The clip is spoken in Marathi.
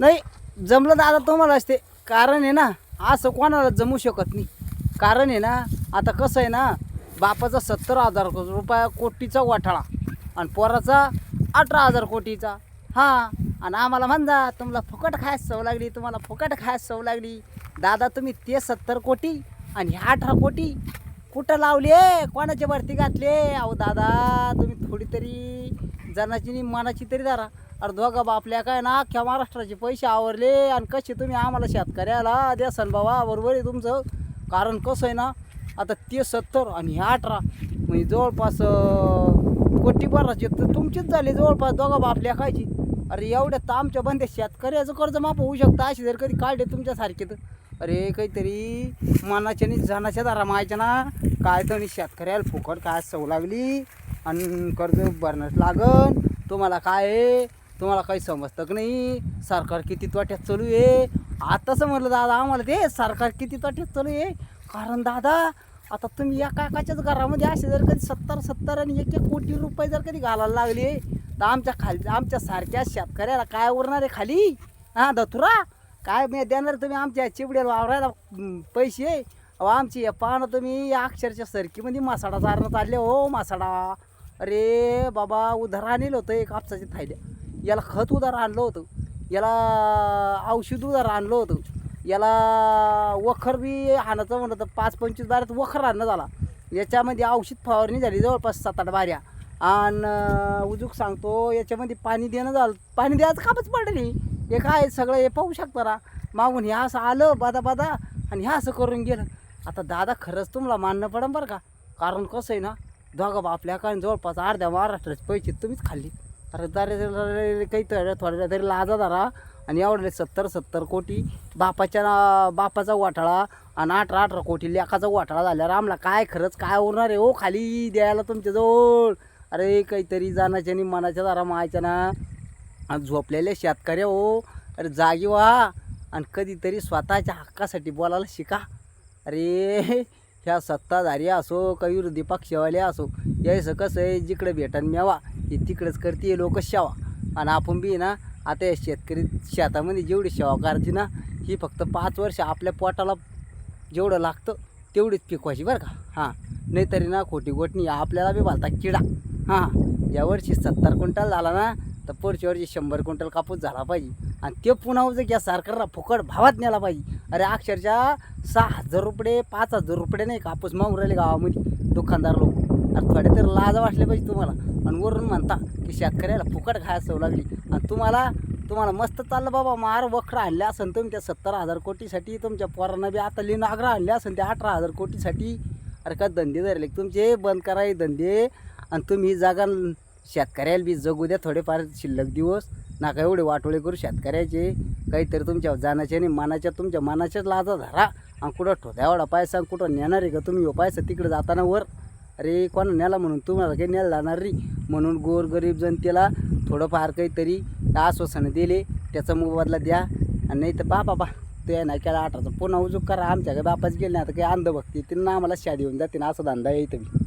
नाही जमलं दादा तुम्हाला असते. कारण आहे ना असं कोणाला जमू शकत नाही. कारण आहे ना आता कसं आहे ना बापाचा सत्तर हजार रुपया कोटीचा वाठाळा आणि पोराचा अठरा हजार कोटीचा. हां आणि आम्हाला म्हणजा तुम्हाला फुकट खायस सव लागली तुम्हाला फुकट खायस सव लागली. दादा तुम्ही ते सत्तर कोटी आणि ह्या अठरा कोटी कुठं लावले? कोणाच्या वरती घातले? अहो दादा तुम्ही थोडी तरी जनाची नि मनाची तरी धरा. अरे दोघा बापल्या काय ना अख्ख्या महाराष्ट्राचे पैसे आवरले आणि कसे तुम्ही आम्हाला शेतकऱ्याला द्या बाबा बरोबर आहे तुमचं? कारण कसं आहे ना आता ते सत्तर आणि हे अठरा म्हणजे जवळपास अं, कोटी तर तुमचीच झाली जवळपास दोघा बापल्या खायची. अरे एवढ्या तर आमच्या बंदे शेतकऱ्याचं कर्ज माफ होऊ शकतं असे जर कधी काढले तुमच्यासारखे तर. अरे काहीतरी मनाच्या नि जनाच्या दारा मायच्या ना काय तर शेतकऱ्याला फुकट काय सव लागली आणि कर्ज भरणंच लागन. तुम्हाला काय आहे? तुम्हाला काही समजतं का नाही? सरकार किती तोट्यात चालू आहे? आताच म्हटलं दादा आम्हाला ते सरकार किती तोट्यात चालू आहे? कारण दादा आता तुम्ही एका काकाच्याच घरामध्ये असे जर कधी सत्तर सत्तर आणि एक एक कोटी रुपये जर कधी घालायला लागले तर आमच्या खाली आमच्या सारख्या शेतकऱ्याला काय उरणार आहे खाली? हां दथुरा काय मी देणार तुम्ही आमच्या चिबड्याला वावरायला पैसे? अहो आमची हे पाहणं तुम्ही या अक्षरच्या सरकीमध्ये मासाडा चारणं चालले हो मासाडा. अरे बाबा उधार आणलं होतं एक कापसाची थायल्या. याला खत उधार आणलं होतं. याला औषध उधार आणलं होतं. याला वखर बी आणायचं म्हणलं तर पाच पंचवीस बाऱ्यात वखर आणणं झाला. याच्यामध्ये औषध फवारणी झाली जवळपास सात आठ बाऱ्या आणि उजूक सांगतो याच्यामध्ये पाणी देणं झालं. पाणी द्यायचं कामच पडली हे काय सगळं हे पाहू शकता ना. मागून हे असं आलं बादा बादा आणि हे असं करून गेलं. आता दादा खरंच तुम्हाला मानणं पडन बरं का? कारण कसं आहे ना दोघं बापल्या काय जवळपास अर्ध्या महाराष्ट्राचे पैसे तुम्हीच खाल्ली. अरे दारे काही तर थोड्या तरी लाजा धरा आणि एवढे सत्तर सत्तर कोटी. बापाच्या ना- बापाचा वाटाळा आणि अठरा अठरा कोटी लेखाचा वाटाळा झाल्यावर आम्हाला काय खरंच काय उरणार आहे हो? खाली द्यायला तुमच्याजवळ अरे काहीतरी जाण्याच्या आणि मनाच्या दारा मायच्या ना. आणि झोपलेले शेतकरी हो. अरे जागी व्हा आणि कधीतरी स्वतःच्या हक्कासाठी बोलायला शिका. अरे ह्या सत्ताधारी असो काही विरोधी पक्षवाले असो यायचं कसं आहे? जिकडे भेटन मेवा. हे तिकडंच करते लोक शेवा. आणि आपण बी ना आता या शेतकरी शेतामध्ये जेवढी सेवा करायची ना ही फक्त पाच वर्ष आपल्या पोटाला जेवढं लागतं तेवढीच पिकवायची बरं का. हां. नाहीतरी ना खोटी गोटणी आपल्याला बी भालता किडा. हां. यावर्षी सत्तर क्विंटल झाला ना तर पुढच्या वर्षी शंभर क्विंटल कापूस झाला पाहिजे. आणि ते पुन्हा जर या सरकारला फुकट भावात नेला पाहिजे. अरे अक्षरशः सहा हजार रुपये पाच हजार रुपये नाही कापूस मागून राहिले गावामध्ये दुकानदार लोक. अरे थोडे तर लाज वाटले पाहिजे तुम्हाला. आणि वरून म्हणता की शेतकऱ्याला फुकट खायला सव लागली. आणि तुम्हाला तुम्हाला मस्त चाललं बाबा मार वखरं आणले असन तुम्ही त्या सत्तर हजार कोटीसाठी तुमच्या पोरांना बी आता लिन आग्रा आणले असन त्या अठरा हजार कोटीसाठी. अरे का धंदे धरले? तुमचे बंद कराय धंदे. आणि तुम्ही जागा शेतकऱ्याला बी जगू द्या थोडेफार शिल्लक दिवस. नाका एवढे वाटोळे करू शेतकऱ्याचे. काहीतरी तुमच्या जाण्याच्या आणि मानाच्या तुमच्या मानाच्याच लाजा धरा. आणि कुठं ठोद्या एवढा पैसा कुठं नेणार आहे का तुम्ही हो पैसा तिकडे जाताना वर. अरे कोणा नेला म्हणून? तुम्हाला काही न्यायला जाणार रे म्हणून गोरगरीब जनतेला थोडंफार काहीतरी आश्वासनं दिले. त्याचा मोबदला द्या. आणि नाही तर बा बाबा ते नाही केला आठाचा पुन्हा उजूक करा. आमच्याकडे बापाच गेले ना आता काही अंधभक्ती तिनं आम्हाला शादी होऊन जाते ना असा धंदा येईल तुम्ही